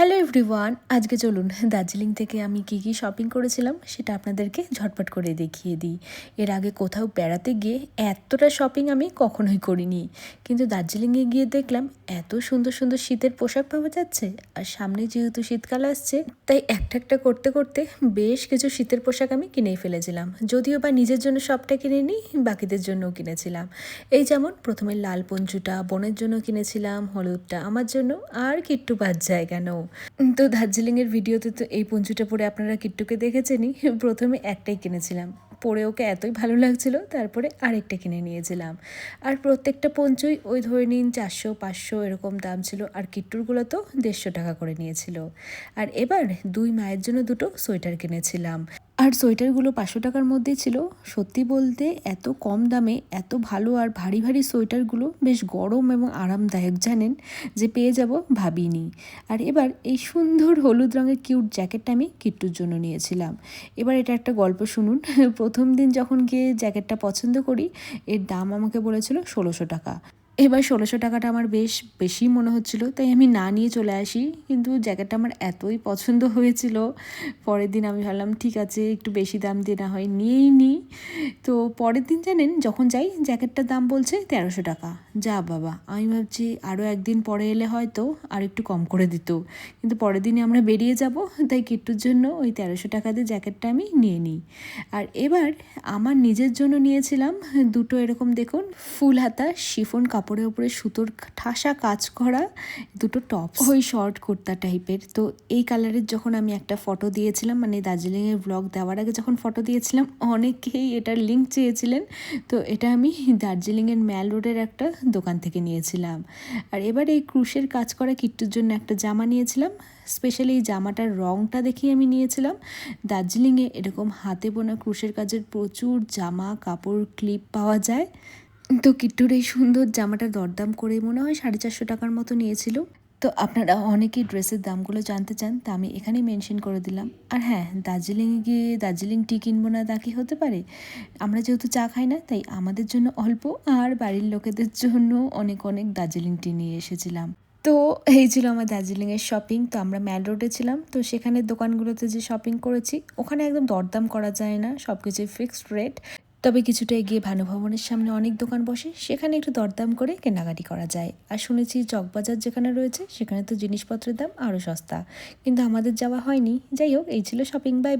Hello everyone, আজকে চলুন দার্জিলিং থেকে আমি কি কি শপিং করেছিলাম সেটা আপনাদেরকে ঝটপট করে দেখিয়ে দিই। এর আগে কোথাও বেড়াতে গিয়ে এতটা শপিং আমি কখনোই করিনি। কিন্তু দার্জিলিংয়ে গিয়ে দেখলাম এত সুন্দর সুন্দর শীতের পোশাক পাওয়া যাচ্ছে আর সামনে যেহেতু শীতকাল আসছে, তাই একটা একটা করতে করতে বেশ কিছু শীতের পোশাক আমি কিনেই ফেলেছিলাম। যদিও বা নিজের জন্য সবটা কিনে নিই বাকিদের জন্যও কিনেছিলাম। এই যেমন প্রথমে লাল পঞ্চুটা, বোনের জন্য কিনেছিলাম, হলুদটা, আমার জন্য আর কিট্টু বাদ যায় কেন তো দার্জিলিংয়ের ভিডিওতে তো এই পঞ্চুটা পরে আপনারা কিট্টুকে দেখেছেনই। প্রথমে একটাই কিনেছিলাম। পরে ওকে এতই ভালো লাগছিল, তারপরে আরেকটা কিনে নিয়েছিলাম। আর প্রত্যেকটা পঞ্চুই ওই ধরে নিন চারশো, পাঁচশো এরকম দাম ছিল, আর কিট্টুরগুলো তো দেড়শো টাকা করে নিয়েছিল। আর এবার দুই মায়ের জন্য দুটো সোয়েটার কিনেছিলাম। আর সোয়েটারগুলো পাঁচশো টাকার মধ্যে ছিল। সত্যি বলতে এত কম দামে, এত ভালো আর ভারী ভারী সোয়েটারগুলো বেশ গরম এবং আরামদায়ক জানেন, যে পেয়ে যাব ভাবিনি। আর এবার এই সুন্দর হলুদ রঙের কিউট জ্যাকেটটা আমি কিট্টুর জন্য নিয়েছিলাম। এবার এটা একটা গল্প শুনুন। প্রথম দিন যখন গিয়ে জ্যাকেটটা পছন্দ করি, এর দাম আমাকে বলেছিল ষোলোশো টাকা। এবার ষোলোশো টাকাটা আমার বেশ বেশি মনে হচ্ছিল, তাই আমি না নিয়ে চলে আসি। কিন্তু জ্যাকেটটা আমার এতই পছন্দ হয়েছিল, পরের দিন আমি ভাবলাম, ঠিক আছে, একটু বেশি দাম দিয়ে না হয় নিয়েই নিই তো পরের দিন জানেন, যখন যাই, জ্যাকেটটার দাম বলছে তেরোশো টাকা। যা বাবা, আমি ভাবছি আরও একদিন পরে এলে হয়তো আর একটু কম করে দিত। কিন্তু পরের দিনে আমরা বেরিয়ে যাব, তাই কিট্টুর জন্য ওই তেরোশো টাকা দিয়ে জ্যাকেটটা আমি নিয়ে নিই। আর এবার আমার নিজের জন্য নিয়েছিলাম দুটো এরকম দেখুন, ফুল হাতা শিফন কাপড়ের উপরে সুতোর ঠাসা কাজ করা, দুটো টপ ওই শর্ট কুর্তা টাইপের তো এই কালারের যখন আমি একটা ফটো দিয়েছিলাম মানে দার্জিলিংয়ের ব্লগ দেওয়ার আগে যখন ফটো দিয়েছিলাম, অনেকেই এটার লিঙ্ক চেয়েছিলেন। তো এটা আমি দার্জিলিংয়ের ম্যাল রোডের একটা দোকান থেকে নিয়েছিলাম। আর এবার এই ক্রুশের কাজ করা কিট্টুর জন্য একটা জামা নিয়েছিলাম। স্পেশালি এই জামাটার রঙটা দেখেই আমি নিয়েছিলাম। দার্জিলিংয়ে এরকম হাতে বোনা ক্রুশের কাজের প্রচুর জামা কাপড় ক্লিপ পাওয়া যায়। তো কিট্টুর এই সুন্দর জামাটা দরদাম করে মনে হয় সাড়ে চারশো টাকার মতো নিয়েছিল। তো আপনারা অনেকেই ড্রেসের দামগুলো জানতে চান, তা আমি এখানেই মেনশন করে দিলাম। আর হ্যাঁ দার্জিলিংয়ে গিয়ে দার্জিলিং টি কিনবো না তা কি হতে পারে? আমরা যেহেতু চা খাই না, তাই আমাদের জন্য অল্প আর বাড়ির লোকেদের জন্য অনেক অনেক দার্জিলিং টি নিয়ে এসেছিলাম। তো এই ছিল আমার দার্জিলিংয়ের শপিং, তো আমরা ম্যাল রোডে ছিলাম। তো সেখানে দোকানগুলোতে যে শপিং করেছি, ওখানে একদম দরদাম করা যায় না সব কিছুই ফিক্সড রেট তবে কিছুটা এগিয়ে ভানুভবনের সামনে অনেক দোকান বসে, সেখানে একটু দরদাম করে কেনাকাটি করা যায়। আর শুনেছি চকবাজার যেখানে রয়েছে, সেখানে তো জিনিসপত্রের দাম আরও সস্তা। কিন্তু আমাদের যাওয়া হয়নি। যাই হোক, এই ছিল শপিং বাই